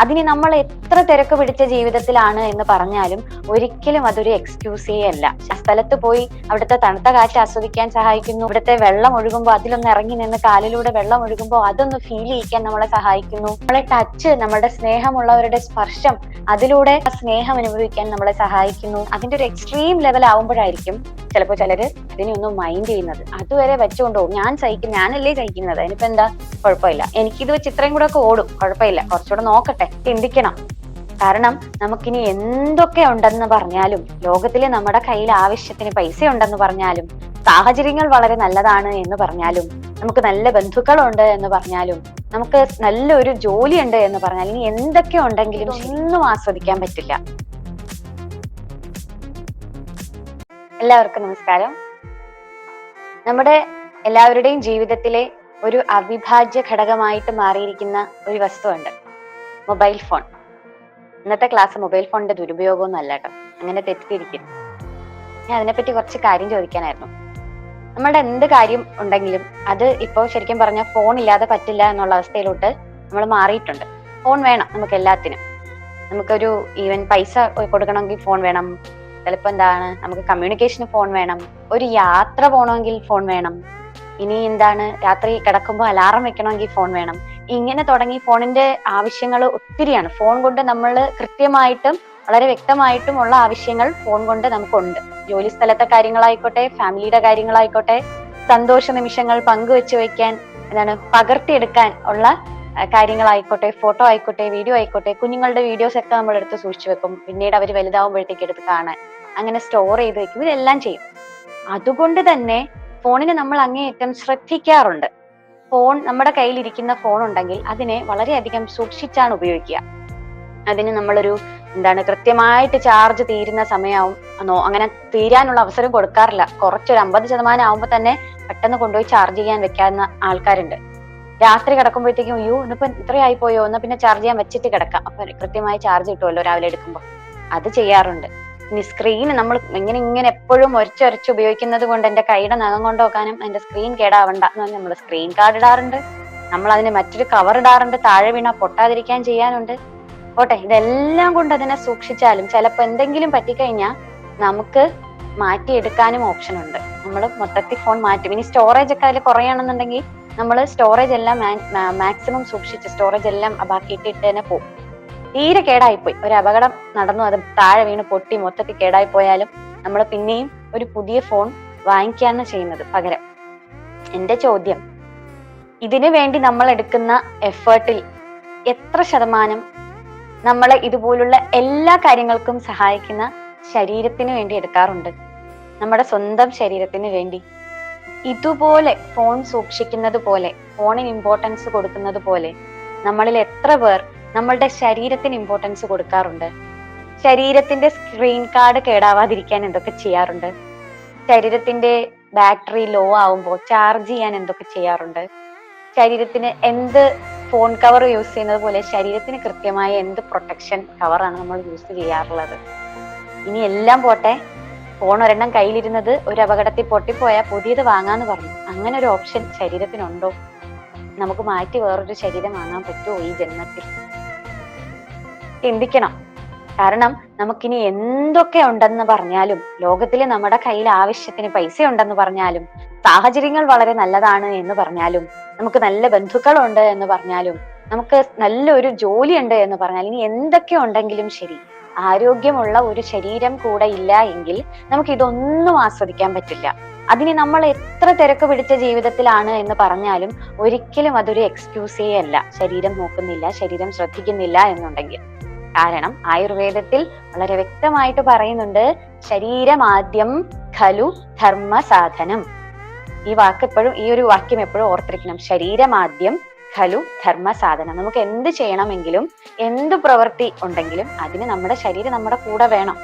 അതിന് നമ്മൾ എത്ര തിരക്ക് പിടിച്ച ജീവിതത്തിലാണ് എന്ന് പറഞ്ഞാലും ഒരിക്കലും അതൊരു എക്സ്ക്യൂസേ അല്ല. സ്ഥലത്ത് പോയി അവിടുത്തെ തണുത്ത കാറ്റ് ആസ്വദിക്കാൻ സഹായിക്കുന്നു. ഇവിടുത്തെ വെള്ളം ഒഴുകുമ്പോൾ അതിലൊന്ന് ഇറങ്ങി നിന്ന് കാലിലൂടെ വെള്ളം ഒഴുകുമ്പോൾ അതൊന്ന് ഫീൽ ചെയ്യിക്കാൻ നമ്മളെ സഹായിക്കുന്നു. നമ്മളെ ടച്ച് നമ്മുടെ സ്നേഹമുള്ളവരുടെ സ്പർശം അതിലൂടെ സ്നേഹം അനുഭവിക്കാൻ നമ്മളെ സഹായിക്കുന്നു. അതിന്റെ ഒരു എക്സ്ട്രീം ലെവൽ ആവുമ്പോഴായിരിക്കും ചിലപ്പോൾ ചിലർ ഇതിനെയൊന്നും മൈൻഡ് ചെയ്യുന്നത്. അതുവരെ വെച്ചുകൊണ്ട് പോകും. ഞാൻ സഹിക്കും ഞാനല്ലേ സഹിക്കുന്നത്. അതിനിപ്പോ എന്താ? കുഴപ്പമില്ല. എനിക്കിത് വെച്ച് ഇത്രയും കൂടെ ഒക്കെ ഓടും. കുഴപ്പമില്ല. കുറച്ചുകൂടെ നോക്കട്ടെ. ചിന്തിക്കണം. കാരണം നമുക്കിനി എന്തൊക്കെ ഉണ്ടെന്ന് പറഞ്ഞാലും ലോകത്തിലെ നമ്മുടെ കയ്യിൽ ആവശ്യത്തിന് പൈസ ഉണ്ടെന്ന് പറഞ്ഞാലും സാഹചര്യങ്ങൾ വളരെ നല്ലതാണ് എന്ന് പറഞ്ഞാലും നമുക്ക് നല്ല ബന്ധുക്കളുണ്ട് എന്ന് പറഞ്ഞാലും നമുക്ക് നല്ലൊരു ജോലി ഉണ്ട് എന്ന് പറഞ്ഞാലും ഇനി എന്തൊക്കെ ഉണ്ടെങ്കിലും ഒന്നും ആസ്വദിക്കാൻ പറ്റില്ല. എല്ലാവർക്കും നമസ്കാരം. നമ്മുടെ എല്ലാവരുടെയും ജീവിതത്തിലെ ഒരു അവിഭാജ്യ ഘടകമായിട്ട് മാറിയിരിക്കുന്ന ഒരു വസ്തുവുണ്ട്. Mobile phone. ഇന്നത്തെ ക്ലാസ് മൊബൈൽ ഫോണിന്റെ ദുരുപയോഗമൊന്നും അല്ല കേട്ടോ. അങ്ങനെ തെറ്റിദ്ധരിക്കുന്നു. ഞാൻ അതിനെപ്പറ്റി കുറച്ച് കാര്യം ചോദിക്കാനായിരുന്നു. നമ്മളുടെ എന്ത് കാര്യം ഉണ്ടെങ്കിലും അത് ഇപ്പോൾ ശരിക്കും പറഞ്ഞാൽ ഫോൺ ഇല്ലാതെ പറ്റില്ല എന്നുള്ള അവസ്ഥയിലോട്ട് നമ്മൾ മാറിയിട്ടുണ്ട്. ഫോൺ വേണം നമുക്ക് എല്ലാത്തിനും. നമുക്കൊരു ഈവൻ പൈസ കൊടുക്കണമെങ്കിൽ ഫോൺ വേണം. ചിലപ്പോൾ എന്താണ് നമുക്ക് കമ്മ്യൂണിക്കേഷന് ഫോൺ വേണം. ഒരു യാത്ര പോകണമെങ്കിൽ ഫോൺ വേണം. ഇനി എന്താണ് രാത്രി കിടക്കുമ്പോൾ അലാറം വെക്കണമെങ്കിൽ ഫോൺ വേണം. ഇങ്ങനെ തുടങ്ങി ഫോണിന്റെ ആവശ്യങ്ങൾ ഒത്തിരിയാണ്. ഫോൺ കൊണ്ട് നമ്മൾ കൃത്യമായിട്ടും വളരെ വ്യക്തമായിട്ടും ഉള്ള ആവശ്യങ്ങൾ ഫോൺ കൊണ്ട് നമുക്കുണ്ട്. ജോലി സ്ഥലത്തെ കാര്യങ്ങളായിക്കോട്ടെ ഫാമിലിയുടെ കാര്യങ്ങളായിക്കോട്ടെ സന്തോഷ നിമിഷങ്ങൾ പങ്കുവെച്ച് വയ്ക്കാൻ എന്താണ് പകർത്തിയെടുക്കാൻ ഉള്ള കാര്യങ്ങളായിക്കോട്ടെ ഫോട്ടോ ആയിക്കോട്ടെ വീഡിയോ ആയിക്കോട്ടെ കുഞ്ഞുങ്ങളുടെ വീഡിയോസ് ഒക്കെ നമ്മൾ എടുത്ത് സൂക്ഷിച്ചു വെക്കും. പിന്നീട് അവർ വലുതാവുമ്പോഴത്തേക്ക് എടുത്ത് കാണാൻ. അങ്ങനെ സ്റ്റോർ ചെയ്ത് വെക്കും. ഇതെല്ലാം ചെയ്യും. അതുകൊണ്ട് തന്നെ ഫോണിനെ നമ്മൾ അങ്ങേയറ്റം ശ്രദ്ധിക്കാറുണ്ട്. ഫോൺ നമ്മുടെ കയ്യിലിരിക്കുന്ന ഫോൺ ഉണ്ടെങ്കിൽ അതിനെ വളരെയധികം സൂക്ഷിച്ചാണ് ഉപയോഗിക്കുക. അതിന് നമ്മളൊരു എന്താണ് കൃത്യമായിട്ട് ചാർജ് തീരുന്ന സമയമാവും എന്നോ അങ്ങനെ തീരാനുള്ള അവസരം കൊടുക്കാറില്ല. കുറച്ചൊരു അമ്പത് ശതമാനം ആവുമ്പോൾ തന്നെ പെട്ടെന്ന് കൊണ്ടുപോയി ചാർജ് ചെയ്യാൻ വെക്കാവുന്ന ആൾക്കാരുണ്ട്. രാത്രി കിടക്കുമ്പോഴത്തേക്കും അയ്യോ ഇന്നിപ്പം ഇത്രയായി പോയോ എന്നാൽ പിന്നെ ചാർജ് ചെയ്യാൻ വെച്ചിട്ട് കിടക്കാം. അപ്പൊ കൃത്യമായി ചാർജ് കിട്ടുമല്ലോ രാവിലെ എടുക്കുമ്പോൾ അത് ചെയ്യാറുണ്ട്. സ്ക്രീൻ നമ്മൾ ഇങ്ങനെ ഇങ്ങനെ എപ്പോഴും ഒരച്ചൊരച്ച് ഉപയോഗിക്കുന്നത് കൊണ്ട് എന്റെ കൈയുടെ നഖം കൊണ്ട് നോക്കാനും എന്റെ സ്ക്രീൻ കേടാവണ്ട എന്ന് പറഞ്ഞാൽ നമ്മൾ സ്ക്രീൻ കാർഡ് ഇടാറുണ്ട്. നമ്മൾ അതിന് മറ്റൊരു കവർ ഇടാറുണ്ട്. താഴെ വീണ പൊട്ടാതിരിക്കാൻ ചെയ്യാനുണ്ട്. പോട്ടെ ഇതെല്ലാം കൊണ്ട് അതിനെ സൂക്ഷിച്ചാലും ചിലപ്പോൾ എന്തെങ്കിലും പറ്റിക്കഴിഞ്ഞാൽ നമുക്ക് മാറ്റിയെടുക്കാനും ഓപ്ഷൻ ഉണ്ട്. നമ്മൾ മൊത്തത്തിൽ ഫോൺ മാറ്റും. ഇനി സ്റ്റോറേജ് ഒക്കെ അതിൽ കുറയാണെന്നുണ്ടെങ്കിൽ നമ്മൾ സ്റ്റോറേജ് എല്ലാം മാക്സിമം സൂക്ഷിച്ച് സ്റ്റോറേജ് എല്ലാം ബാക്കി ഇട്ടിട്ട് തന്നെ പോകും തീരെ കേടായിപ്പോയി. ഒരു അപകടം നടന്നു അത് താഴെ വീണ് പൊട്ടി മൊത്തത്തിൽ കേടായി പോയാലും നമ്മൾ പിന്നെയും ഒരു പുതിയ ഫോൺ വാങ്ങിക്കാന്ന് ചെയ്യുന്നത് പകരം. എന്റെ ചോദ്യം ഇതിനു വേണ്ടി നമ്മൾ എടുക്കുന്ന എഫേർട്ടിൽ എത്ര ശതമാനം നമ്മളെ ഇതുപോലുള്ള എല്ലാ കാര്യങ്ങൾക്കും സഹായിക്കുന്ന ശരീരത്തിന് വേണ്ടി എടുക്കാറുണ്ട്? നമ്മുടെ സ്വന്തം ശരീരത്തിന് വേണ്ടി. ഇതുപോലെ ഫോൺ സൂക്ഷിക്കുന്നത് പോലെ ഫോണിന് ഇമ്പോർട്ടൻസ് കൊടുക്കുന്നത് പോലെ നമ്മളിൽ എത്ര പേർ നമ്മളുടെ ശരീരത്തിന് ഇമ്പോർട്ടൻസ് കൊടുക്കാറുണ്ട്. ശരീരത്തിന്റെ സ്ക്രീൻ കാർഡ് കേടാവാതിരിക്കാൻ എന്തൊക്കെ ചെയ്യാറുണ്ട്? ശരീരത്തിന്റെ ബാറ്ററി ലോ ആവുമ്പോൾ ചാർജ് ചെയ്യാൻ എന്തൊക്കെ ചെയ്യാറുണ്ട്? ശരീരത്തിന് എന്ത് ഫോൺ കവർ യൂസ് ചെയ്യുന്നത് പോലെ ശരീരത്തിന് കൃത്യമായ എന്ത് പ്രൊട്ടക്ഷൻ കവറാണ് നമ്മൾ യൂസ് ചെയ്യാറുള്ളത്? ഇനി എല്ലാം പോട്ടെ. ഫോൺ ഒരെണ്ണം കയ്യിലിരുന്നത് ഒരു അപകടത്തിൽ പൊട്ടിപ്പോയാൽ പുതിയത് വാങ്ങാന്ന് പറഞ്ഞു അങ്ങനെ ഒരു ഓപ്ഷൻ ശരീരത്തിനുണ്ടോ? നമുക്ക് മാറ്റി വേറൊരു ശരീരം വാങ്ങാൻ പറ്റുമോ ഈ ജന്മത്തിൽ? ചിന്തിക്കണം. കാരണം നമുക്കിനി എന്തൊക്കെ ഉണ്ടെന്ന് പറഞ്ഞാലും ലോകത്തിൽ നമ്മുടെ കയ്യിൽ ആവശ്യത്തിന് പൈസ ഉണ്ടെന്ന് പറഞ്ഞാലും സാഹചര്യങ്ങൾ വളരെ നല്ലതാണ് എന്ന് പറഞ്ഞാലും നമുക്ക് നല്ല ബന്ധുക്കളുണ്ട് എന്ന് പറഞ്ഞാലും നമുക്ക് നല്ലൊരു ജോലി ഉണ്ട് എന്ന് പറഞ്ഞാൽ ഇനി എന്തൊക്കെ ഉണ്ടെങ്കിലും ശരി ആരോഗ്യമുള്ള ഒരു ശരീരം കൂടെ ഇല്ല എങ്കിൽ നമുക്ക് ഇതൊന്നും ആസ്വദിക്കാൻ പറ്റില്ല. അതിന് നമ്മൾ എത്ര തിരക്ക് പിടിച്ച ജീവിതത്തിലാണ് എന്ന് പറഞ്ഞാലും ഒരിക്കലും അതൊരു എക്സ്ക്യൂസേ അല്ല. ശരീരം നോക്കുന്നില്ല ശരീരം ശ്രദ്ധിക്കുന്നില്ല എന്നുണ്ടെങ്കിൽ. കാരണം ആയുർവേദത്തിൽ വളരെ വ്യക്തമായിട്ട് പറയുന്നുണ്ട് ശരീരമാദ്യം ഖലു ധർമ്മ സാധനം ഈ വാക്ക് എപ്പോഴും ഈ ഒരു വാക്യം എപ്പോഴും ഓർത്തിരിക്കണം. ശരീരമാദ്യം ഖലു ധർമ്മ സാധനം നമുക്ക് എന്ത് ചെയ്യണമെങ്കിലും എന്ത് പ്രവൃത്തി ഉണ്ടെങ്കിലും അതിന് നമ്മുടെ ശരീരം നമ്മുടെ കൂടെ വേണം.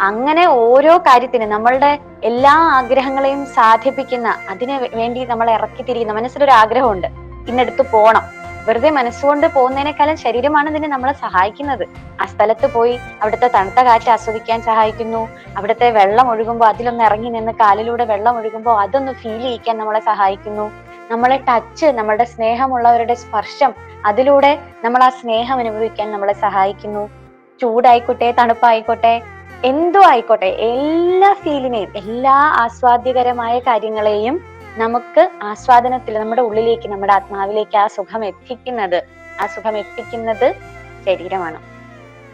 അങ്ങനെ ഓരോ കാര്യത്തിനും നമ്മളുടെ എല്ലാ ആഗ്രഹങ്ങളെയും സാധിപ്പിക്കുന്ന അതിന് വേണ്ടി നമ്മൾ ഇറക്കി തിരിയുന്ന മനസ്സിലൊരു ആഗ്രഹമുണ്ട് ഇന്നെടുത്ത് പോണം. വെറുതെ മനസ്സുകൊണ്ട് പോകുന്നതിനേക്കാളും ശരീരമാണ് ഇതിനെ നമ്മളെ സഹായിക്കുന്നത്. ആ സ്ഥലത്ത് പോയി അവിടുത്തെ തണുത്ത കാറ്റ് ആസ്വദിക്കാൻ സഹായിക്കുന്നു. അവിടുത്തെ വെള്ളം ഒഴുകുമ്പോൾ അതിലൊന്ന് ഇറങ്ങി നിന്ന് കാലിലൂടെ വെള്ളം ഒഴുകുമ്പോൾ അതൊന്ന് ഫീൽ ചെയ്യിക്കാൻ നമ്മളെ സഹായിക്കുന്നു. നമ്മളെ ടച്ച് നമ്മളുടെ സ്നേഹമുള്ളവരുടെ സ്പർശം അതിലൂടെ നമ്മൾ ആ സ്നേഹം അനുഭവിക്കാൻ നമ്മളെ സഹായിക്കുന്നു. ചൂടായിക്കോട്ടെ തണുപ്പായിക്കോട്ടെ എന്തോ ആയിക്കോട്ടെ എല്ലാ ഫീലിനെയും എല്ലാ ആസ്വാദ്യകരമായ കാര്യങ്ങളെയും നമുക്ക് ആസ്വാദനത്തിൽ നമ്മുടെ ഉള്ളിലേക്ക് നമ്മുടെ ആത്മാവിലേക്ക് ആ സുഖം എത്തിക്കുന്നത് ആ സുഖം എത്തിക്കുന്നത് ശരീരമാണ്.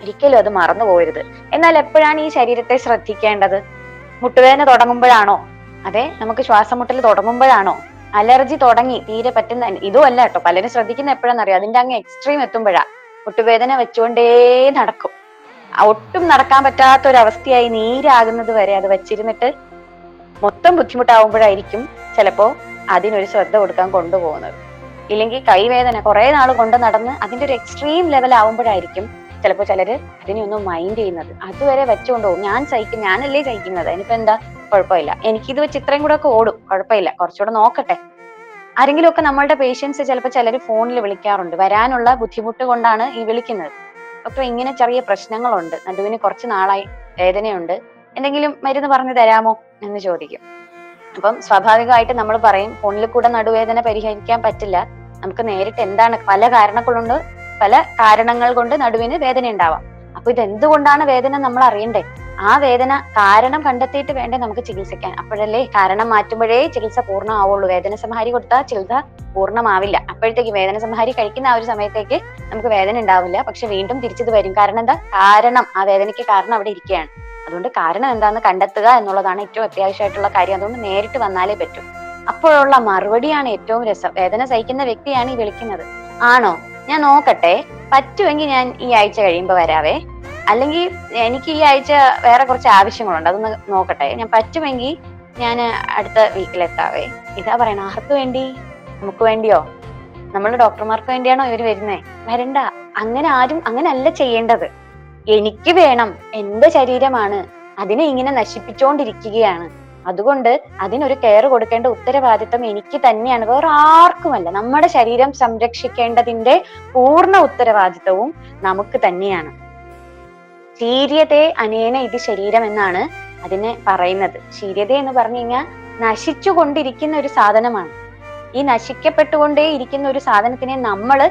ഒരിക്കലും അത് മറന്നു പോകരുത്. എന്നാൽ എപ്പോഴാണ് ഈ ശരീരത്തെ ശ്രദ്ധിക്കേണ്ടത്? മുട്ടുവേദന തുടങ്ങുമ്പോഴാണോ? അതെ നമുക്ക് ശ്വാസം മുട്ടൽ തുടങ്ങുമ്പോഴാണോ? അലർജി തുടങ്ങി തീരെ പറ്റുന്ന ഇതും അല്ല കേട്ടോ. പലരും ശ്രദ്ധിക്കുന്ന എപ്പോഴാണെന്നറിയോ അതിന്റെ അങ്ങ് എക്സ്ട്രീം എത്തുമ്പോഴാ. മുട്ടുവേദന വെച്ചുകൊണ്ടേ നടക്കും. ഒട്ടും നടക്കാൻ പറ്റാത്ത ഒരു അവസ്ഥയായി നീരാകുന്നത് വരെ അത് വെച്ചിരുന്നിട്ട് മൊത്തം ബുദ്ധിമുട്ടാവുമ്പോഴായിരിക്കും ചിലപ്പോ അതിനൊരു ശ്രദ്ധ കൊടുക്കാൻ കൊണ്ടുപോകുന്നത്. ഇല്ലെങ്കിൽ കൈവേദന കുറെ നാൾ കൊണ്ട് നടന്ന് അതിന്റെ ഒരു എക്സ്ട്രീം ലെവൽ ആവുമ്പോഴായിരിക്കും ചിലപ്പോൾ ചിലര് അതിനെയൊന്നും മൈൻഡ് ചെയ്യുന്നത്. അതുവരെ വെച്ചുകൊണ്ട് പോകും. ഞാൻ സഹിക്കും ഞാനല്ലേ സഹിക്കുന്നത്? എനിക്കിപ്പോ എന്താ? കുഴപ്പമില്ല. എനിക്കിത് വെച്ച് ഇത്രയും കൂടെ ഒക്കെ ഓടും. കുഴപ്പമില്ല. കുറച്ചുകൂടെ നോക്കട്ടെ. ആരെങ്കിലും ഒക്കെ നമ്മളുടെ പേഷ്യൻസ് ചിലപ്പോൾ ചിലർ ഫോണിൽ വിളിക്കാറുണ്ട്. വരാനുള്ള ബുദ്ധിമുട്ട് കൊണ്ടാണ് ഈ വിളിക്കുന്നത്. ഡോക്ടർ ഇങ്ങനെ ചെറിയ പ്രശ്നങ്ങളുണ്ട്. നടുവിന് കുറച്ച് നാളായി വേദനയുണ്ട്. എന്തെങ്കിലും മരുന്ന് പറഞ്ഞു തരാമോ എന്ന് ചോദിക്കും. അപ്പം സ്വാഭാവികമായിട്ട് നമ്മൾ പറയും ഫോണിൽ കൂടെ നടുവേദന പരിഹരിക്കാൻ പറ്റില്ല. നമുക്ക് നേരിട്ട് എന്താണ് പല കാരണങ്ങളുണ്ട് പല കാരണങ്ങൾ കൊണ്ട് നടുവിന് വേദന ഉണ്ടാവാം. അപ്പൊ ഇത് എന്തുകൊണ്ടാണ് വേദന നമ്മൾ അറിയണ്ടേ? ആ വേദന കാരണം കണ്ടെത്തിയിട്ട് വേണ്ടേ നമുക്ക് ചികിത്സിക്കാൻ? അപ്പോഴല്ലേ കാരണം മാറ്റുമ്പോഴേ ചികിത്സ പൂർണമാവുള്ളൂ. വേദന സംഹാരി കൊടുത്താൽ ചികിത്സ പൂർണമാവില്ല. അപ്പോഴത്തേക്ക് വേദന സംഹാരി കഴിക്കുന്ന ആ ഒരു സമയത്തേക്ക് നമുക്ക് വേദന ഉണ്ടാവില്ല. പക്ഷെ വീണ്ടും തിരിച്ചത് വരും. കാരണം എന്താ? കാരണം ആ വേദനയ്ക്ക് കാരണം അവിടെ ഇരിക്കുകയാണ്. അതുകൊണ്ട് കാരണം എന്താന്ന് കണ്ടെത്തുക എന്നുള്ളതാണ് ഏറ്റവും അത്യാവശ്യമായിട്ടുള്ള കാര്യം. അതുകൊണ്ട് നേരിട്ട് വന്നാലേ പറ്റൂ. അപ്പോഴുള്ള മറുപടിയാണ് ഏറ്റവും രസം. വേദന സഹിക്കുന്ന വ്യക്തിയാണ് ഈ വിളിക്കുന്നത്. ആണോ? ഞാൻ നോക്കട്ടെ. പറ്റുമെങ്കിൽ ഞാൻ ഈ ആഴ്ച കഴിയുമ്പോൾ വരാവേ. അല്ലെങ്കിൽ എനിക്ക് ഈ ആഴ്ച വേറെ കുറച്ച് ആവശ്യങ്ങളുണ്ട്. അതൊന്ന് നോക്കട്ടെ. ഞാൻ പറ്റുമെങ്കിൽ ഞാൻ അടുത്ത വീക്കിലെത്താവേ. ഇതാ പറയണ ആർക്ക് വേണ്ടി? നമുക്ക് വേണ്ടിയോ? നമ്മൾ ഡോക്ടർമാർക്ക് വേണ്ടിയാണോ ഇവർ വരുന്നേ? വരണ്ട. അങ്ങനെ ആരും അങ്ങനെ അല്ല ചെയ്യേണ്ടത്. എനിക്ക് വേണം എന്റെ ശരീരമാണ് അതിനെ ഇങ്ങനെ നശിപ്പിച്ചുകൊണ്ടിരിക്കുകയാണ് അതുകൊണ്ട് അതിനൊരു കെയർ കൊടുക്കേണ്ട ഉത്തരവാദിത്തം എനിക്ക് തന്നെയാണ്. വേറെ ആർക്കുമല്ല. നമ്മുടെ ശരീരം സംരക്ഷിക്കേണ്ടതിന്റെ പൂർണ ഉത്തരവാദിത്വവും നമുക്ക് തന്നെയാണ്. ശീര്യതേ അനേന ഇത് ശരീരം എന്നാണ് അതിനെ പറയുന്നത്. ശീര്യത എന്ന് പറഞ്ഞു കഴിഞ്ഞാൽ നശിച്ചുകൊണ്ടിരിക്കുന്ന ഒരു സാധനമാണ്. ഈ നശിക്കപ്പെട്ടുകൊണ്ടേ ഇരിക്കുന്ന ഒരു സാധനത്തിനെ നമ്മൾ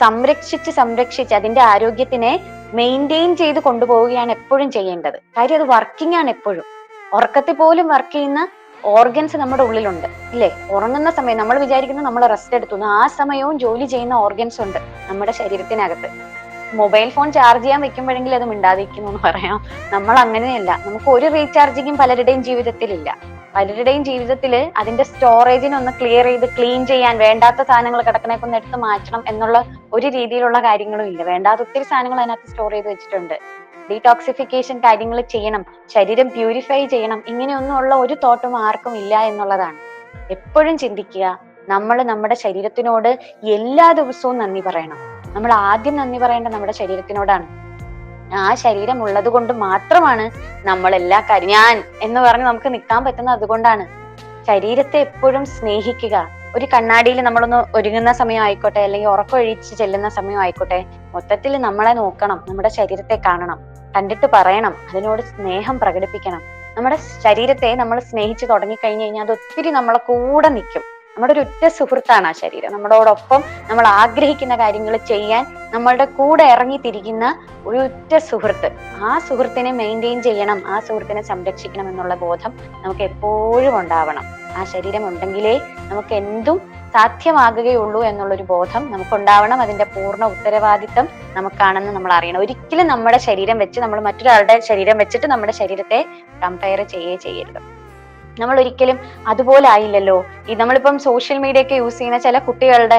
സംരക്ഷിച്ച് സംരക്ഷിച്ച് അതിന്റെ ആരോഗ്യത്തിനെ മെയിന്റെയിൻ ചെയ്ത് കൊണ്ടുപോവുകയാണ് എപ്പോഴും ചെയ്യേണ്ടത്. കാര്യം അത് വർക്കിംഗ് ആണ് എപ്പോഴും. ഉറക്കത്തിൽ പോലും വർക്ക് ചെയ്യുന്ന ഓർഗൻസ് നമ്മുടെ ഉള്ളിലുണ്ട്. ഇല്ലേ? ഉറങ്ങുന്ന സമയം നമ്മൾ വിചാരിക്കുന്നത് നമ്മൾ റെസ്റ്റ് എടുത്തു. ആ സമയവും ജോലി ചെയ്യുന്ന ഓർഗൻസ് ഉണ്ട് നമ്മുടെ ശരീരത്തിനകത്ത്. മൊബൈൽ ഫോൺ ചാർജ് ചെയ്യാൻ വെക്കുമ്പോഴെങ്കിലും അത് മിണ്ടാതിരിക്കുന്നു എന്ന് പറയാം. നമ്മൾ അങ്ങനെയല്ല. നമുക്ക് ഒരു റീചാർജിങ്ങും പലരുടെയും ജീവിതത്തിലില്ല. പലരുടെയും ജീവിതത്തിൽ അതിന്റെ സ്റ്റോറേജിനെ ഒന്ന് ക്ലിയർ ചെയ്ത് ക്ലീൻ ചെയ്യാൻ വേണ്ടാത്ത സാധനങ്ങൾ കിടക്കണേക്ക് ഒന്ന് എടുത്ത് മാറ്റണം എന്നുള്ള ഒരു രീതിയിലുള്ള കാര്യങ്ങളും ഇല്ല. വേണ്ടാത്ത ഒത്തിരി സാധനങ്ങൾ അതിനകത്ത് സ്റ്റോർ ചെയ്ത് വെച്ചിട്ടുണ്ട്. ഡീടോക്സിഫിക്കേഷൻ കാര്യങ്ങൾ ചെയ്യണം. ശരീരം പ്യൂരിഫൈ ചെയ്യണം. ഇങ്ങനെയൊന്നുമുള്ള ഒരു തോട്ടും ആർക്കും ഇല്ല എന്നുള്ളതാണ്. എപ്പോഴും ചിന്തിക്കുക. നമ്മൾ നമ്മുടെ ശരീരത്തിനോട് എല്ലാ ദിവസവും നന്ദി പറയണം. നമ്മൾ ആദ്യം നന്ദി പറയേണ്ടത് നമ്മുടെ ശരീരത്തിനോടാണ്. ആ ശരീരം ഉള്ളത് കൊണ്ട് മാത്രമാണ് നമ്മൾ എല്ലാ കാര്യം ഞാൻ എന്ന് പറഞ്ഞ് നമുക്ക് നിൽക്കാൻ പറ്റുന്നത് അതുകൊണ്ടാണ്. ശരീരത്തെ എപ്പോഴും സ്നേഹിക്കുക. ഒരു കണ്ണാടിയിൽ നമ്മളൊന്ന് ഒരുങ്ങുന്ന സമയം ആയിക്കോട്ടെ അല്ലെങ്കിൽ ഉറക്കൊഴിച്ച് ചെല്ലുന്ന സമയം ആയിക്കോട്ടെ മൊത്തത്തിൽ നമ്മളെ നോക്കണം നമ്മുടെ ശരീരത്തെ കാണണം കണ്ടിട്ട് പറയണം അതിനോട് സ്നേഹം പ്രകടിപ്പിക്കണം. നമ്മുടെ ശരീരത്തെ നമ്മൾ സ്നേഹിച്ച് തുടങ്ങിക്കഴിഞ്ഞു കഴിഞ്ഞാൽ അത് ഒത്തിരി നമ്മളെ കൂടെ നിൽക്കും. നമ്മുടെ ഒരു ഉറ്റ സുഹൃത്താണ് ആ ശരീരം. നമ്മളോടൊപ്പം നമ്മൾ ആഗ്രഹിക്കുന്ന കാര്യങ്ങൾ ചെയ്യാൻ നമ്മളുടെ കൂടെ ഇറങ്ങി തിരിക്കുന്ന ഒരു ഉറ്റ സുഹൃത്ത്. ആ സുഹൃത്തിനെ മെയിന്റെയിൻ ചെയ്യണം ആ സുഹൃത്തിനെ സംരക്ഷിക്കണം എന്നുള്ള ബോധം നമുക്ക് എപ്പോഴും ഉണ്ടാവണം. ആ ശരീരം ഉണ്ടെങ്കിലേ നമുക്ക് എന്തും സാധ്യമാകുകയുള്ളൂ എന്നുള്ളൊരു ബോധം നമുക്കുണ്ടാവണം. അതിന്റെ പൂർണ ഉത്തരവാദിത്തം നമുക്കാണെന്ന് നമ്മൾ അറിയണം. ഒരിക്കലും നമ്മുടെ ശരീരം വെച്ച് നമ്മൾ മറ്റൊരാളുടെ ശരീരം വെച്ചിട്ട് നമ്മുടെ ശരീരത്തെ കമ്പയർ ചെയ്യേ ചെയ്യരുത്. നമ്മൾ ഒരിക്കലും അതുപോലെ ആയില്ലല്ലോ. ഈ നമ്മളിപ്പം സോഷ്യൽ മീഡിയ ഒക്കെ യൂസ് ചെയ്യുന്ന ചില കുട്ടികളുടെ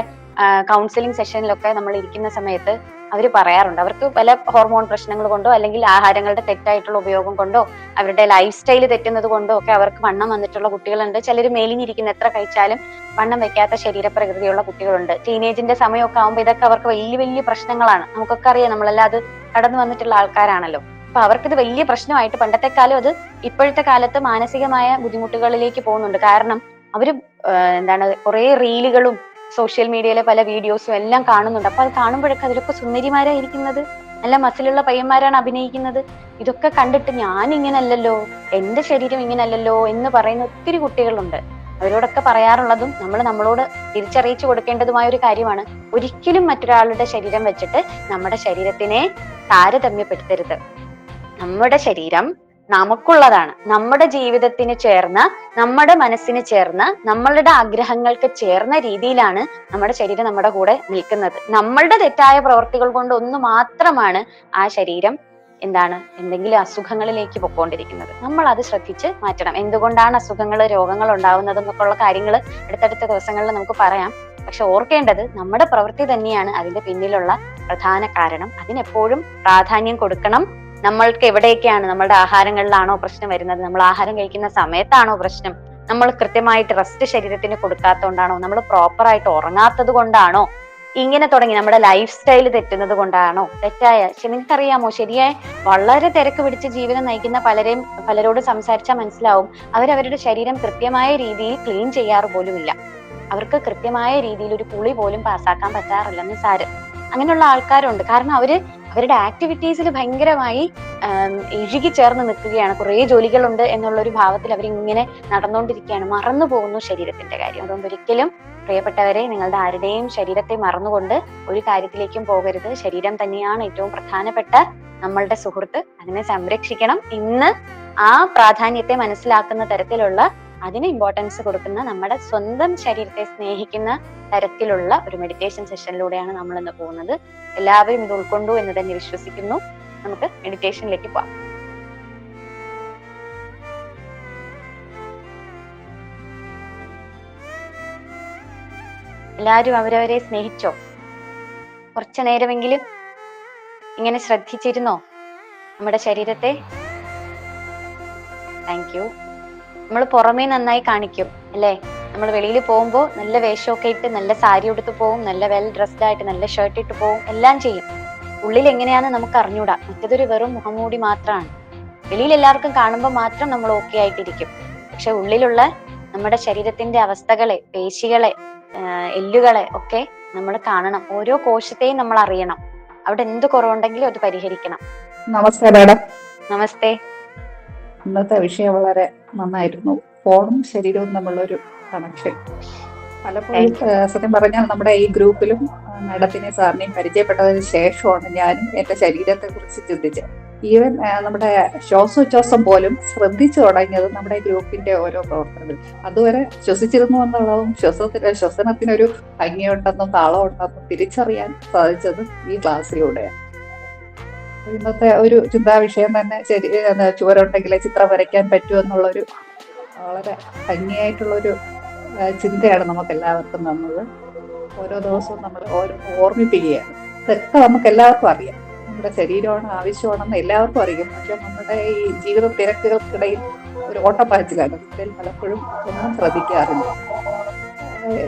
കൗൺസിലിംഗ് സെഷനിലൊക്കെ നമ്മൾ ഇരിക്കുന്ന സമയത്ത് അവർ പറയാറുണ്ട്. അവർക്ക് പല ഹോർമോൺ പ്രശ്നങ്ങൾ കൊണ്ടോ അല്ലെങ്കിൽ ആഹാരങ്ങളുടെ തെറ്റായിട്ടുള്ള ഉപയോഗം കൊണ്ടോ അവരുടെ ലൈഫ് സ്റ്റൈൽ തെറ്റുന്നത് കൊണ്ടോ ഒക്കെ അവർക്ക് വണ്ണം വന്നിട്ടുള്ള കുട്ടികളുണ്ട്. ചിലർ മേലിഞ്ഞിരിക്കുന്ന എത്ര കഴിച്ചാലും വണ്ണം വെക്കാത്ത ശരീരപ്രകൃതിയുള്ള കുട്ടികളുണ്ട്. ടീനേജിന്റെ സമയമൊക്കെ ആകുമ്പോൾ ഇതൊക്കെ അവർക്ക് വലിയ വലിയ പ്രശ്നങ്ങളാണ്. നമുക്കൊക്കെ അറിയാം നമ്മളെല്ലാം അത് കടന്നു വന്നിട്ടുള്ള ആൾക്കാരാണല്ലോ. അപ്പൊ അവർക്കിത് വലിയ പ്രശ്നമായിട്ട് പണ്ടത്തെ കാലം അത് ഇപ്പോഴത്തെ കാലത്ത് മാനസികമായ ബുദ്ധിമുട്ടുകളിലേക്ക് പോകുന്നുണ്ട്. കാരണം അവർ എന്താണ് കുറെ റീലുകളും സോഷ്യൽ മീഡിയയിലെ പല വീഡിയോസും എല്ലാം കാണുന്നുണ്ട്. അപ്പൊ അത് കാണുമ്പോഴൊക്കെ അതിലൊക്കെ സുന്ദരിമാരായിരിക്കുന്നത് നല്ല മസിലുള്ള പയ്യന്മാരാണ് അഭിനയിക്കുന്നത്. ഇതൊക്കെ കണ്ടിട്ട് ഞാൻ ഇങ്ങനല്ലല്ലോ എന്റെ ശരീരം ഇങ്ങനല്ലല്ലോ എന്ന് പറയുന്ന ഒത്തിരി കുട്ടികളുണ്ട്. അവരോടൊക്കെ പറയാറുള്ളതും നമ്മൾ നമ്മളോട് തിരിച്ചറിയിച്ചു കൊടുക്കേണ്ടതുമായ ഒരു കാര്യമാണ്. ഒരിക്കലും മറ്റൊരാളുടെ ശരീരം വെച്ചിട്ട് നമ്മുടെ ശരീരത്തിനെ താരതമ്യപ്പെടുത്തരുത്. നമ്മുടെ ശരീരം നമുക്കുള്ളതാണ്. നമ്മുടെ ജീവിതത്തിന് ചേർന്ന നമ്മുടെ മനസ്സിന് ചേർന്ന നമ്മളുടെ ആഗ്രഹങ്ങൾക്ക് ചേർന്ന രീതിയിലാണ് നമ്മുടെ ശരീരം നമ്മുടെ കൂടെ നിൽക്കുന്നത്. നമ്മളുടെ തെറ്റായ പ്രവർത്തികൾ കൊണ്ട് ഒന്ന് മാത്രമാണ് ആ ശരീരം എന്താണ് എന്തെങ്കിലും അസുഖങ്ങളിലേക്ക് പൊക്കോണ്ടിരിക്കുന്നത് നമ്മൾ അത് ശ്രദ്ധിച്ച് മാറ്റണം. എന്തുകൊണ്ടാണ് അസുഖങ്ങൾ രോഗങ്ങൾ ഉണ്ടാവുന്നത് എന്നൊക്കെയുള്ള കാര്യങ്ങൾ അടുത്തടുത്ത ദിവസങ്ങളിൽ നമുക്ക് പറയാം. പക്ഷെ ഓർക്കേണ്ടത് നമ്മുടെ പ്രവൃത്തി തന്നെയാണ് അതിന്റെ പിന്നിലുള്ള പ്രധാന കാരണം. അതിനെപ്പോഴും പ്രാധാന്യം കൊടുക്കണം. നമ്മൾക്ക് എവിടെയൊക്കെയാണ് നമ്മളുടെ ആഹാരങ്ങളിലാണോ പ്രശ്നം വരുന്നത് നമ്മൾ ആഹാരം കഴിക്കുന്ന സമയത്താണോ പ്രശ്നം നമ്മൾ കൃത്യമായിട്ട് റെസ്റ്റ് ശരീരത്തിന് കൊടുക്കാത്തതുകൊണ്ടാണോ നമ്മൾ പ്രോപ്പറായിട്ട് ഉറങ്ങാത്തത് കൊണ്ടാണോ ഇങ്ങനെ തുടങ്ങി നമ്മുടെ ലൈഫ് സ്റ്റൈൽ തെറ്റുന്നത് കൊണ്ടാണോ തെറ്റായ ശനിക്കറിയാമോ ശരിയായ വളരെ തിരക്ക് പിടിച്ച് ജീവിതം നയിക്കുന്ന പലരെയും പലരോട് സംസാരിച്ചാൽ മനസ്സിലാവും അവരവരുടെ ശരീരം കൃത്യമായ രീതിയിൽ ക്ലീൻ ചെയ്യാറ് പോലുമില്ല. അവർക്ക് കൃത്യമായ രീതിയിൽ ഒരു കുളി പോലും പാസ്സാക്കാൻ പറ്റാറില്ലെന്ന് സാര്. അങ്ങനെയുള്ള ആൾക്കാരുണ്ട്. കാരണം അവർ അവരുടെ ആക്ടിവിറ്റീസിൽ ഭയങ്കരമായി ആം, ഇഴുകി ചേർന്ന് നിൽക്കുകയാണ്. കുറേ ജോലികളുണ്ട് എന്നുള്ള ഒരു ഭാവത്തിൽ അവരിങ്ങനെ നടന്നുകൊണ്ടിരിക്കുകയാണ് മറന്നു പോകുന്നു ശരീരത്തിന്റെ കാര്യം. അതുകൊണ്ട് ഒരിക്കലും പ്രിയപ്പെട്ടവരെ നിങ്ങളുടെ ആരുടെയും ശരീരത്തെ മറന്നുകൊണ്ട് ഒരു കാര്യത്തിലേക്കും പോകരുത്. ശരീരം തന്നെയാണ് ഏറ്റവും പ്രധാനപ്പെട്ട നമ്മളുടെ സുഹൃത്ത്. അതിനെ സംരക്ഷിക്കണം. ഇന്ന് ആ പ്രാധാന്യത്തെ മനസ്സിലാക്കുന്ന തരത്തിലുള്ള അതിന് ഇമ്പോർട്ടൻസ് കൊടുക്കുന്ന നമ്മുടെ സ്വന്തം ശരീരത്തെ സ്നേഹിക്കുന്ന തരത്തിലുള്ള ഒരു മെഡിറ്റേഷൻ സെഷനിലൂടെയാണ് നമ്മൾ ഇന്ന് പോകുന്നത്. എല്ലാവരും ഇത് ഉൾക്കൊണ്ടു എന്ന് തന്നെ വിശ്വസിക്കുന്നു. നമുക്ക് മെഡിറ്റേഷനിലേക്ക് പോവാം. എല്ലാവരും അവരവരെ സ്നേഹിച്ചോ? കുറച്ചു നേരമെങ്കിലും ഇങ്ങനെ ശ്രദ്ധിച്ചിരുന്നോ? നമ്മുടെ ശരീരത്തെ? താങ്ക് യു നമ്മൾ പുറമേ നന്നായി കാണിക്കും അല്ലേ? നമ്മൾ വെളിയിൽ പോകുമ്പോൾ നല്ല വേഷമൊക്കെ ഇട്ട് നല്ല സാരി ഉടുത്ത് പോകും നല്ല വെൽ ഡ്രസ്ഡ് ആയിട്ട് നല്ല ഷർട്ട് ഇട്ട് പോകും എല്ലാം ചെയ്യും. ഉള്ളിൽ എങ്ങനെയാന്ന് നമുക്ക് അറിഞ്ഞൂടാ. മറ്റതൊരു വെറും മുഖംമൂടി മാത്രമാണ്. വെളിയിൽ എല്ലാവർക്കും കാണുമ്പോൾ മാത്രം നമ്മൾ ഓക്കെ ആയിട്ടിരിക്കും. പക്ഷെ ഉള്ളിലുള്ള നമ്മുടെ ശരീരത്തിന്റെ അവസ്ഥകളെ പേശികളെ എല്ലുകളെ ഒക്കെ നമ്മൾ കാണണം. ഓരോ കോശത്തെയും നമ്മൾ അറിയണം. അവിടെ എന്ത് കുറവുണ്ടെങ്കിലും അത് പരിഹരിക്കണം. നമസ്തേ മാഡം. നമസ്തേ. ഇന്നത്തെ വിഷയം വളരെ നന്നായിരുന്നു. ഫോണും ശരീരവും തമ്മിലൊരു കണക്ഷൻ പലപ്പോഴും സത്യം പറഞ്ഞാൽ നമ്മുടെ ഈ ഗ്രൂപ്പിലും മാഡത്തിനെ സാറിനെയും പരിചയപ്പെട്ടതിന് ശേഷമാണ് ഞാനും എന്റെ ശരീരത്തെ കുറിച്ച് ചിന്തിച്ചത്. ഈവൻ നമ്മുടെ ശ്വാസോച്ഛ്വാസം പോലും ശ്രദ്ധിച്ചു തുടങ്ങിയത് നമ്മുടെ ഗ്രൂപ്പിന്റെ ഓരോ പ്രവർത്തനങ്ങൾ അതുവരെ ശ്വസിച്ചിരുന്നു എന്നുള്ളതും ശ്വസത്തിന് ശ്വസനത്തിനൊരു ഭംഗിയുണ്ടെന്നും താളമുണ്ടെന്നും തിരിച്ചറിയാൻ സാധിച്ചത് ഈ ക്ലാസ്സിലൂടെയാണ്. ഇന്നത്തെ ഒരു ചിന്താ വിഷയം തന്നെ ശരി ചുവരുണ്ടെങ്കിൽ ചിത്രം വരയ്ക്കാൻ പറ്റുമെന്നുള്ളൊരു വളരെ ഭംഗിയായിട്ടുള്ളൊരു ചിന്തയാണ് നമുക്ക് എല്ലാവർക്കും തന്നത്. ഓരോ ദിവസവും നമ്മൾ ഓരോ ഓർമ്മിപ്പിക്കുകയാണ്. ഇതൊക്കെ നമുക്ക് എല്ലാവർക്കും അറിയാം. നമ്മുടെ ശരീരമാണ് ആവശ്യമാണെന്ന് എല്ലാവർക്കും അറിയാം. പക്ഷെ നമ്മുടെ ഈ ജീവിത തിരക്കുകൾക്കിടയിൽ ഒരു ഓട്ടപ്പാച്ചിലാണ്. ഇതിൽ പലപ്പോഴും ഒന്നും ശ്രദ്ധിക്കാറില്ല.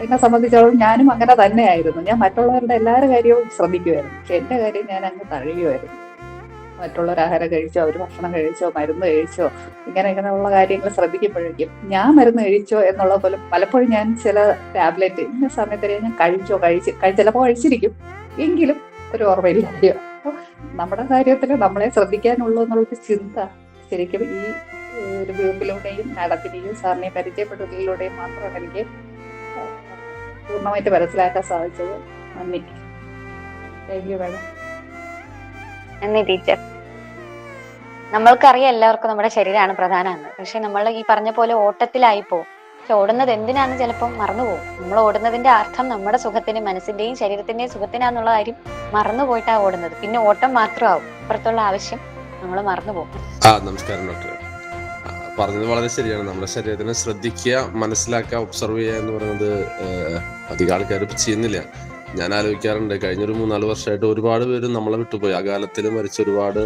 എന്നെ സംബന്ധിച്ചോളം ഞാനും അങ്ങനെ തന്നെയായിരുന്നു. ഞാൻ മറ്റുള്ളവരുടെ എല്ലാവരുടെ കാര്യവും ശ്രദ്ധിക്കുമായിരുന്നു. പക്ഷെ എന്റെ കാര്യം ഞാൻ അങ്ങ് തഴയുമായിരുന്നു മറ്റുള്ളവർ ആഹാരം കഴിച്ചോ അവർ ഭക്ഷണം കഴിച്ചോ മരുന്ന് കഴിച്ചോ ഇങ്ങനെ ഇങ്ങനെയുള്ള കാര്യങ്ങൾ ശ്രദ്ധിക്കുമ്പോഴേക്കും ഞാൻ മരുന്ന് കഴിച്ചോ എന്നുള്ള പോലും പലപ്പോഴും ഞാൻ ചില ടാബ്ലറ്റ് ഇന്ന സമയത്ത് ഞാൻ കഴിച്ചോ കഴിച്ച് കഴി- ചിലപ്പോൾ കഴിച്ചിരിക്കും. എങ്കിലും ഒരു ഓർമ്മയില്ല. അപ്പോൾ നമ്മുടെ കാര്യത്തിൽ നമ്മളെ ശ്രദ്ധിക്കാനുള്ളൂ എന്നുള്ളൊരു ചിന്ത ശരിക്കും ഈ ഒരു ഗ്രൂപ്പിലൂടെയും നടത്തിനെയും സാറിനെയും പരിചയപ്പെട്ടതിലൂടെയും മാത്രമാണ് എനിക്ക് പൂർണമായിട്ട് മനസ്സിലാക്കാൻ സാധിച്ചത്. നന്ദി. Thank you madam. നന്ദി ടീച്ചർ. നമ്മൾക്കറിയാം എല്ലാവർക്കും നമ്മുടെ ശരീരമാണ് പ്രധാനമെന്ന്. പക്ഷെ നമ്മൾ ഈ പറഞ്ഞ പോലെ ഓട്ടത്തിലായി പോകും പക്ഷെ ഓടുന്നത് എന്തിനാന്ന് ചിലപ്പം മറന്നുപോകും നമ്മൾ ഓടുന്നതിന്റെ അർത്ഥം നമ്മുടെ സുഖത്തിന് മനസ്സിന്റെയും ശരീരത്തിന്റെയും സുഖത്തിനാന്നുള്ള കാര്യം മറന്നുപോയിട്ടാണ് ഓടുന്നത്. പിന്നെ ഓട്ടം മാത്രമാവും. അപ്പുറത്തുള്ള ആവശ്യം നമ്മൾ മറന്നുപോകും. ആ നമസ്കാരം ഡോക്ടർ പറഞ്ഞത് വളരെ ശരിയാണ്. നമ്മുടെ ശരീരത്തിനെ ശ്രദ്ധിക്കുക മനസ്സിലാക്കുക ഒബ്സർവ് ചെയ്യുക എന്ന് പറയുന്നത് അധികം ആൾക്കാർ ചെയ്യുന്നില്ല. ഞാൻ ആലോചിക്കാറുണ്ട്. കഴിഞ്ഞൊരു മൂന്നാൽ വർഷമായിട്ട് ഒരുപാട് പേര് നമ്മളെ വിട്ടുപോയി. ആ കാലത്തിൽ മരിച്ച ഒരുപാട്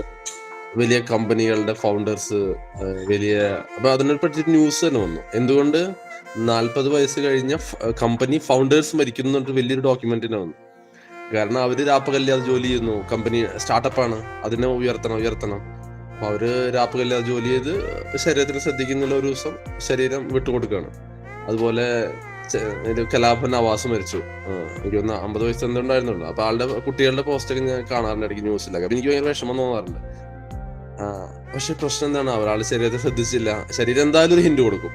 വലിയ കമ്പനികളുടെ ഫൗണ്ടേഴ്സ് വലിയ അപ്പൊ അതിനെ പറ്റി ന്യൂസ് തന്നെ വന്നു. എന്തുകൊണ്ട് നാൽപ്പത് വയസ്സ് കഴിഞ്ഞ കമ്പനി ഫൗണ്ടേഴ്സ് മരിക്കുന്നു വലിയൊരു ഡോക്യുമെന്റിനെ വന്നു. കാരണം അവർ രാപ്പകല്ലാതെ ജോലി ചെയ്യുന്നു. കമ്പനി സ്റ്റാർട്ടപ്പാണ് അതിനെ ഉയർത്തണം ഉയർത്തണം. അപ്പൊ അവർ രാപ്പകല്ലാതെ ജോലി ചെയ്ത് ശരീരത്തിന് ശ്രദ്ധിക്കുന്നില്ല ഒരു ദിവസം ശരീരം വിട്ടുകൊടുക്കുകയാണ്. അതുപോലെ ഇത് കലാഭൻ നവാസ് മരിച്ചു. എനിക്ക് ഒന്ന് അമ്പത് വയസ്സ് എന്തുണ്ടായിരുന്നുള്ളൂ അപ്പൊ ആളുടെ കുട്ടികളുടെ പോസ്റ്റൊക്കെ ഞാൻ കാണാറുണ്ട് ഇടയ്ക്ക് ന്യൂസിലൊക്കെ അപ്പൊ എനിക്ക് ഭയങ്കര വിഷമം തോന്നാറുണ്ട്. പക്ഷെ പ്രശ്നം എന്താണ്? ഒരാൾ ശരീരത്തെ ശ്രദ്ധിച്ചില്ല. ശരീരം എന്തായാലും ഒരു ഹിന്റ് കൊടുക്കും.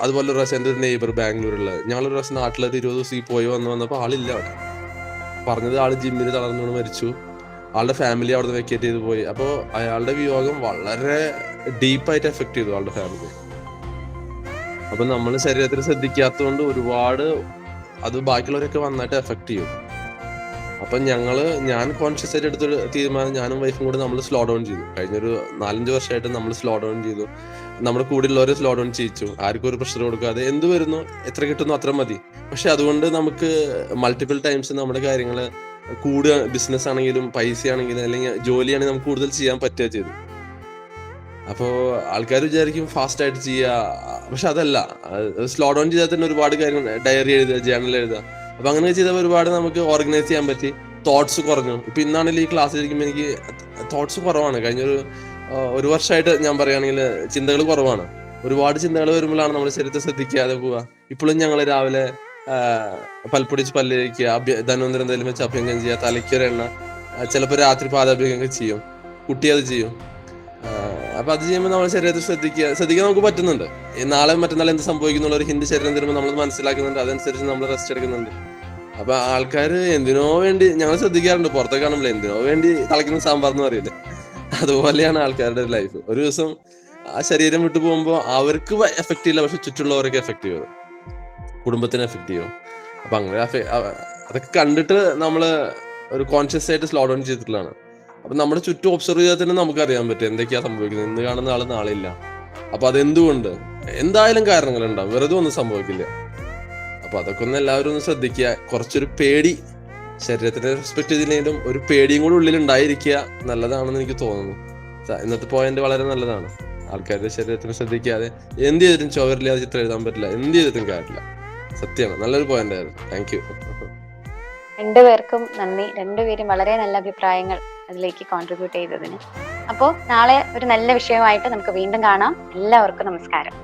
അതുപോലെ ഒരു പ്രാവശ്യം എന്റെ ഒരു നെയ്ബർ ബാംഗ്ലൂരുള്ള ഞങ്ങളൊരു പ്രാവശ്യം നാട്ടിലൊരു ഇരുപത് ദിവസം ഈ പോയി വന്ന് വന്നപ്പോൾ ആളില്ല അവിടെ. പറഞ്ഞത് ആൾ ജിമ്മിൽ തളർന്നുകൊണ്ട് മരിച്ചു. ആളുടെ ഫാമിലി അവിടെ വെക്കേറ്റ് ചെയ്ത് പോയി. അപ്പോൾ അയാളുടെ വിയോഗം വളരെ ഡീപ്പായിട്ട് എഫക്ട് ചെയ്തു ആളുടെ ഫാമിലി അപ്പൊ നമ്മൾ ശരീരത്തിൽ ശ്രദ്ധിക്കാത്തതുകൊണ്ട് ഒരുപാട് അത് ബാക്കിയുള്ളവരൊക്കെ വന്നിട്ട് എഫക്ട് ചെയ്യും. അപ്പൊ ഞങ്ങൾ ഞാൻ കോൺഷ്യസ് ആയിട്ട് എടുത്തൊരു തീരുമാനം ഞാനും വൈഫും കൂടെ നമ്മൾ സ്ലോ ഡൗൺ ചെയ്തു. കഴിഞ്ഞൊരു നാലഞ്ച് വർഷമായിട്ട് നമ്മൾ സ്ലോ ഡൗൺ ചെയ്തു. നമ്മുടെ കൂടെ ഉള്ളവരെ സ്ലോ ഡൗൺ ചെയ്യിച്ചു. ആർക്കും ഒരു പ്രഷർ കൊടുക്കാതെ എന്ത് വരുന്നു എത്ര കിട്ടുന്നു അത്ര മതി. പക്ഷെ അതുകൊണ്ട് നമുക്ക് മൾട്ടിപ്പിൾ ടൈംസ് നമ്മുടെ കാര്യങ്ങൾ കൂടുക ബിസിനസ് ആണെങ്കിലും പൈസ ആണെങ്കിലും അല്ലെങ്കിൽ ജോലിയാണെങ്കിൽ നമുക്ക് കൂടുതൽ ചെയ്യാൻ പറ്റുക ചെയ്തു അപ്പോ ആൾക്കാർ വിചാരിക്കും ഫാസ്റ്റ് ആയിട്ട് ചെയ്യുക പക്ഷെ അതല്ല. സ്ലോ ഡൗൺ ചെയ്താൽ തന്നെ ഒരുപാട് കാര്യങ്ങൾ ഡയറി എഴുതുക ജേണൽ എഴുതുക. അപ്പൊ അങ്ങനെ ചെയ്താൽ ഒരുപാട് നമുക്ക് ഓർഗനൈസ് ചെയ്യാൻ പറ്റി. തോട്ട്സ് കുറഞ്ഞു. ഇപ്പൊ ഇന്നാണെങ്കിൽ ഈ ക്ലാസ് ഇരിക്കുമ്പോൾ എനിക്ക് തോട്ട്സ് കുറവാണ്. കഴിഞ്ഞൊരു ഒരു വർഷമായിട്ട് ഞാൻ പറയുകയാണെങ്കിൽ ചിന്തകൾ കുറവാണ്. ഒരുപാട് ചിന്തകൾ വരുമ്പോഴാണ് നമ്മൾ ശരീരത്തെ ശ്രദ്ധിക്കാതെ പോവുക. ഇപ്പോഴും ഞങ്ങൾ രാവിലെ പൽപ്പൊടിച്ച് പല്ലിരിക്കുക അഭ്യ ധന്വന്തരം എന്തെങ്കിലും അഭ്യംഗം ചെയ്യുക തലയ്ക്കൊരെണ്ണ ചിലപ്പോൾ രാത്രി പാദാഭ്യംഗം ചെയ്യും. കുട്ടി അത് ചെയ്യും. അപ്പൊ അത് ചെയ്യുമ്പോൾ നമ്മുടെ ശരീരത്തിൽ ശ്രദ്ധിക്കുക ശ്രദ്ധിക്കാൻ നമുക്ക് പറ്റുന്നുണ്ട്. നാളെ മറ്റന്നാൾ എന്ത് സംഭവിക്കുന്നുള്ള ഒരു ഹിന്ദി ശരീരം തരുമ്പോൾ നമ്മൾ മനസ്സിലാക്കുന്നുണ്ട് അതനുസരിച്ച് നമ്മൾ റെസ്റ്റ് എടുക്കുന്നുണ്ട്. അപ്പൊ ആൾക്കാർ എന്തിനോ വേണ്ടി ഞങ്ങൾ ശ്രദ്ധിക്കാറുണ്ട് പുറത്തൊക്കെ കാണുമ്പോൾ എന്തിനോ വേണ്ടി തളയ്ക്കുന്ന സാമ്പാർ എന്ന് പറയില്ലേ? അതുപോലെയാണ് ആൾക്കാരുടെ ലൈഫ് ഒരു ദിവസം ആ ശരീരം വിട്ടു പോകുമ്പോൾ അവർക്ക് എഫക്ട് ചെയ്യില്ല പക്ഷെ ചുറ്റുള്ളവർക്ക് എഫക്ട് ചെയ്യും കുടുംബത്തിന് എഫക്ട് ചെയ്യും. അപ്പൊ അങ്ങനെ അതൊക്കെ കണ്ടിട്ട് നമ്മൾ ഒരു കോൺഷ്യസ് ആയിട്ട് സ്ലോ ഡൗൺ ചെയ്തിട്ടുള്ളതാണ്. അപ്പൊ നമ്മുടെ ചുറ്റും ഒബ്സർവ് ചെയ്താൽ തന്നെ നമുക്ക് അറിയാൻ പറ്റും എന്തൊക്കെയാ സംഭവിക്കുന്നത്. ഇന്ന് കാണുന്ന ആൾ നാളെ ഇല്ല. അപ്പൊ അതെന്തുകൊണ്ട്? എന്തായാലും കാരണങ്ങൾ ഉണ്ടാവും വെറുതെ ഒന്നും സംഭവിക്കില്ല. അപ്പൊ അതൊക്കെ ഒന്ന് എല്ലാവരും ഒന്ന് ശ്രദ്ധിക്കുക. കുറച്ചൊരു പേടി. ശരീരത്തിനെ റെസ്പെക്ട് ചെയ്തില്ലെങ്കിലും ഒരു പേടിയും കൂടെ ഉള്ളിൽ ഉണ്ടായിരിക്കുക നല്ലതാണെന്ന് എനിക്ക് തോന്നുന്നു. ഇന്നത്തെ പോയിന്റ് വളരെ നല്ലതാണ്. ആൾക്കാരുടെ ശരീരത്തിനെ ശ്രദ്ധിക്കാതെ എന്ത് ചെയ്തിട്ടും ചോവരില്ലാതെ ചിത്രം എഴുതാൻ പറ്റില്ല. എന്ത് ചെയ്തിട്ടും കാര്യമില്ല. സത്യമാണ്. നല്ലൊരു പോയിന്റ് ആയിരുന്നു. താങ്ക് യു രണ്ടുപേർക്കും നന്ദി. രണ്ടുപേരും വളരെ നല്ല അഭിപ്രായങ്ങൾ അതിലേക്ക് കോൺട്രിബ്യൂട്ട് ചെയ്തതിന്. അപ്പോൾ നാളെ ഒരു നല്ല വിഷയമായിട്ട് നമുക്ക് വീണ്ടും കാണാം. എല്ലാവർക്കും നമസ്കാരം.